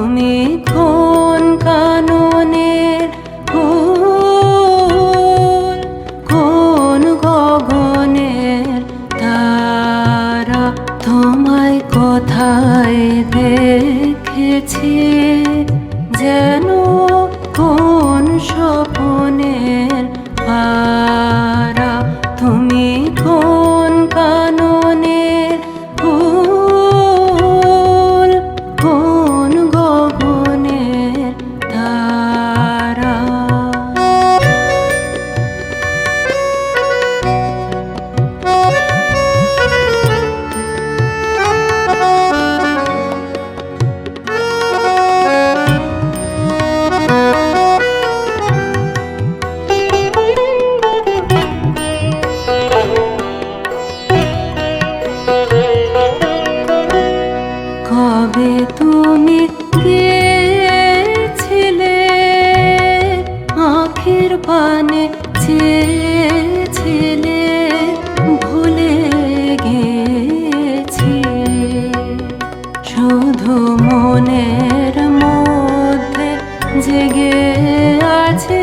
তুমি কোন কাননের ফুল? কোন গগনের তারা তোমায় কোথায় দেখেছি? যেন কোন স্বপনের পা কবে তুমি গেছিলে? আখের পানে চেয়েছিলে ভুলে গেছি শুধু মনের মধ্যে জেগে আছে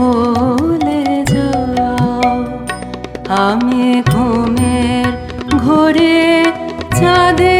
ভুলে যাও। আমি ঘুমের ঘরে চাঁদের